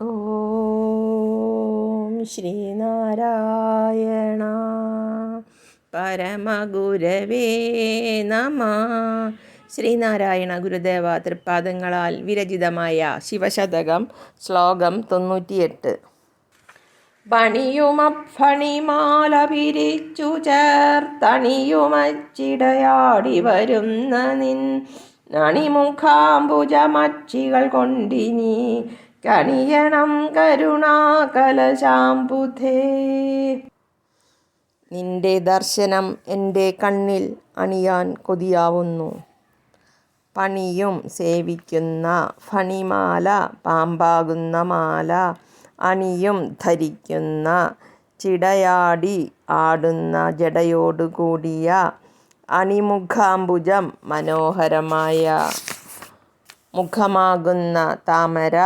ഓം ശ്രീനാരായണ പരമഗുരവേ നമ. ശ്രീനാരായണ ഗുരുദേവ തൃപ്പാദങ്ങളാൽ വിരചിതമായ ശിവശതകം ശ്ലോകം തൊണ്ണൂറ്റിയെട്ട്. പണിയുമഫണിമാല പിരിച്ചു ചേർത്തണിയുമച്ചിടയാടി വരുന്ന നിൻ നണിമുഖാംബുജമച്ചികൾ കൊണ്ടിനി കണിയണം കരുണാകലശാംബുധേ നിന്റെ ദർശനം എന്റെ കണ്ണിൽ അണിയാൻ കൊതിയാവുന്നു. പണിയും സേവിക്കുന്ന ഫണിമാല പാമ്പാകുന്ന മാല അണിയും ധരിക്കുന്ന ചിടയാടി ആടുന്ന ജടയോടുകൂടിയ അണിമുഖാംബുജം മനോഹരമായ മുഖമാകുന്ന താമര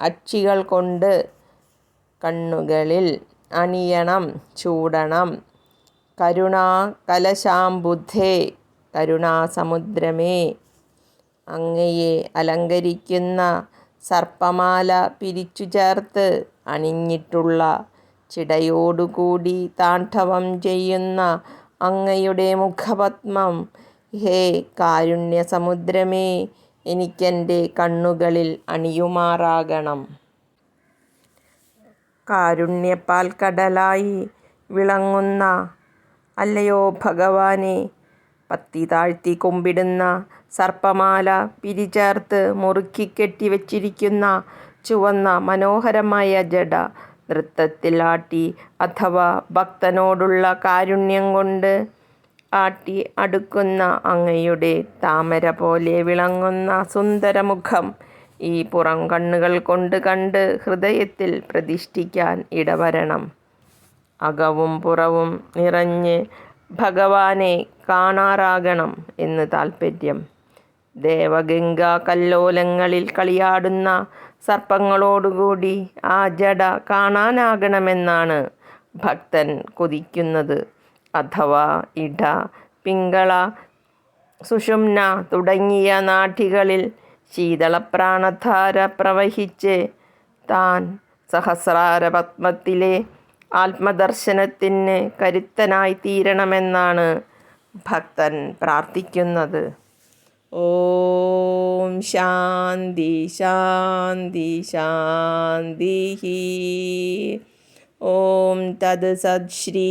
അച്ചികൾ കൊണ്ട് കണ്ണുകളിൽ അണിയണം ചൂടണം. കരുണാ കലശാംബുദ്ധേ കരുണാസമുദ്രമേ അങ്ങയെ അലങ്കരിക്കുന്ന സർപ്പമാല പിരിച്ചു ചേർത്ത് അണിഞ്ഞിട്ടുള്ള ചിടയോടുകൂടി താണ്ഡവം ചെയ്യുന്ന അങ്ങയുടെ മുഖപത്മം. ഹേ കാരുണ്യസമുദ്രമേ എനിക്കെന്റെ കണ്ണുകളിൽ അണിയുമാറാകണം. കാരുണ്യപ്പാൽ കടലായി വിളങ്ങുന്ന അല്ലയോ ഭഗവാനെ പത്തി താഴ്ത്തി കുമ്പിടുന്ന സർപ്പമാല പിരിചേർത്ത് മുറുക്കി കെട്ടിവച്ചിരിക്കുന്ന ചുവന്ന മനോഹരമായ ജട നൃത്തത്തിലാട്ടി അഥവാ ഭക്തനോടുള്ള കാരുണ്യം കൊണ്ട് ആട്ടി അടുക്കുന്ന അങ്ങയുടെ താമര പോലെ വിളങ്ങുന്ന സുന്ദരമുഖം ഈ പുറം കണ്ണുകൾ കൊണ്ട് കണ്ട് ഹൃദയത്തിൽ പ്രതിഷ്ഠിക്കാൻ ഇടവരണം. അകവും പുറവും നിറഞ്ഞ് ഭഗവാനെ കാണാറാകണം എന്ന് താൽപ്പര്യം ദേവഗംഗാ കല്ലോലങ്ങളിൽ കളിയാടുന്ന സർപ്പങ്ങളോടുകൂടി ആ ജട കാണാനാകണമെന്നാണ് ഭക്തൻ കൊതിക്കുന്നത്. അഥവാ ഇട പിങ്കള സുഷുമ്ന തുടങ്ങിയ നാഠികളിൽ ശീതളപ്രാണധാര പ്രവഹിച്ച് താൻ സഹസ്രാര പത്മത്തിലെ ആത്മദർശനത്തിന് കരുത്തനായി തീരണമെന്നാണ് ഭക്തൻ പ്രാർത്ഥിക്കുന്നത്. ഓം ശാന്തി ശാന്തി ശാന്തി ഓം തത് സത്ശ്രീ